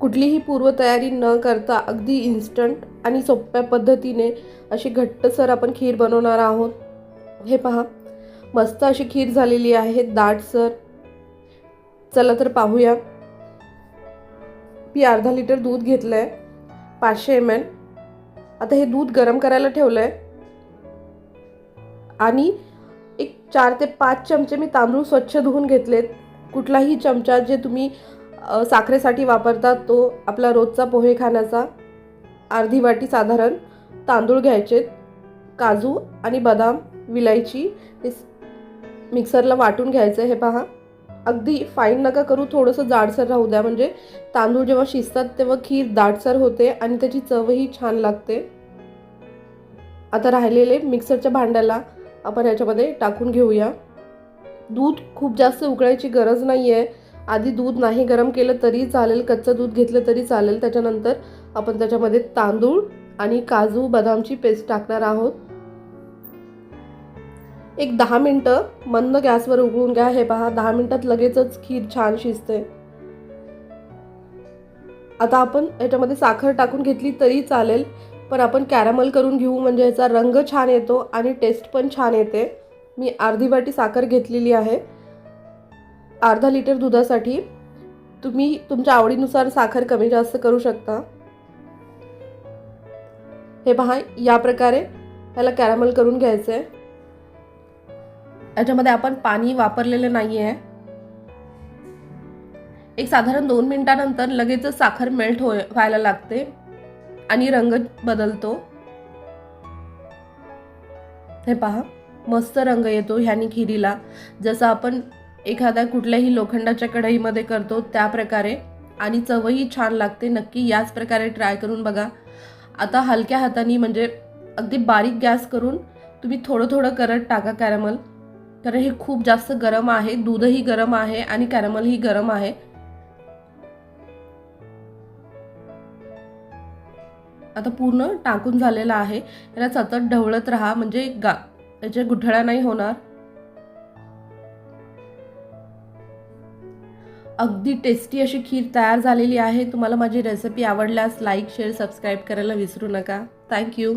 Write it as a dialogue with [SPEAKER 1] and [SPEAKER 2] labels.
[SPEAKER 1] कुठलीही पूर्वतयारी न करता अगदी इन्स्टंट आणि सोप्या पद्धतीने अशी घट्टसर आपण खीर बनवणार आहोत. हे पहा मस्त अशी खीर झालेली आहे दाटसर चला तर पाहूया. मी अर्धा लिटर दूध घेतलं आहे पाचशे एम एल आता हे दूध गरम करायला ठेवलं आहे आणि एक चार ते पाच चमचे मी तांदूळ स्वच्छ धुवून घेतलेत. कुठलाही चमचा जे तुम्ही साखरेसाठी वापरतात तो आपला रोजचा पोहे खाण्याचा. अर्धी वाटी साधारण तांदूळ घ्यायचे काजू आणि बदाम विलायची हे मिक्सरला वाटून घ्यायचं हे पहा. अगदी फाईन नका करू थोडंसं जाडसर राहू द्या म्हणजे तांदूळ जेव्हा शिजतात तेव्हा खीर दाटसर होते आणि त्याची चवही छान लागते. आता राहिलेले मिक्सरच्या भांड्याला आपण याच्यामध्ये टाकून घेऊया. दूध खूप जास्त उकळायची गरज नाही आहे आधी दूध नाही गरम केलं तरी चालेल कच्चं दूध घेतलं तरी चालेल. त्याच्यानंतर आपण त्याच्यामध्ये तांदूळ आणि काजू बदामची पेस्ट टाकणार आहोत. एक दहा मिनटं मंद गॅसवर उकळून घ्या. हे पहा दहा मिनटात लगेचच खीर छान शिजते. आता आपण याच्यामध्ये साखर टाकून घेतली तरी चालेल पण आपण कॅरमल करून घेऊ. म्हणजे याचा रंग छान येतो आणि टेस्ट पण छान येते. मी अर्धी वाटी साखर घेतलेली आहे. अर्धा लिटर दुधासाठी तुम्ही तुमच्या आवडीनुसार साखर कमी जास्त करू शकता. हे पहा या प्रकारे ह्याला कॅरमल करून घ्यायचं आहे याच्यामध्ये आपण पाणी वापरलेलं नाही आहे एक साधारण दोन मिनिटानंतर लगेचच साखर मेल्ट हो व्हायला लागते आणि रंग बदलतो. हे पहा मस्त रंग येतो ह्यानी खिरीला. जसं आपण एखाद्या कुठल्याही लोखंडाच्या कढईमध्ये करतो त्या प्रकारे. आणि चवही छान लागते नक्की याच प्रकारे ट्राय करून बघा. आता हलक्या हाताने म्हणजे अगदी बारीक गॅस करून तुम्ही थोडं थोडं करत टाका कॅरमल कारण हे खूप जास्त गरम आहे दूधही गरम आहे आणि कॅरमलही गरम आहे. आता पूर्ण टाकून झालेला आहे. याला सतत ढवळत राहा म्हणजे गा याचे गुठळ्या नाही होणार. अगदी टेस्टी अशी खीर तयार झालेली आहे. तुम्हाला माझी रेसिपी आवडल्यास लाईक शेअर सबस्क्राईब करायला विसरू नका. थँक्यू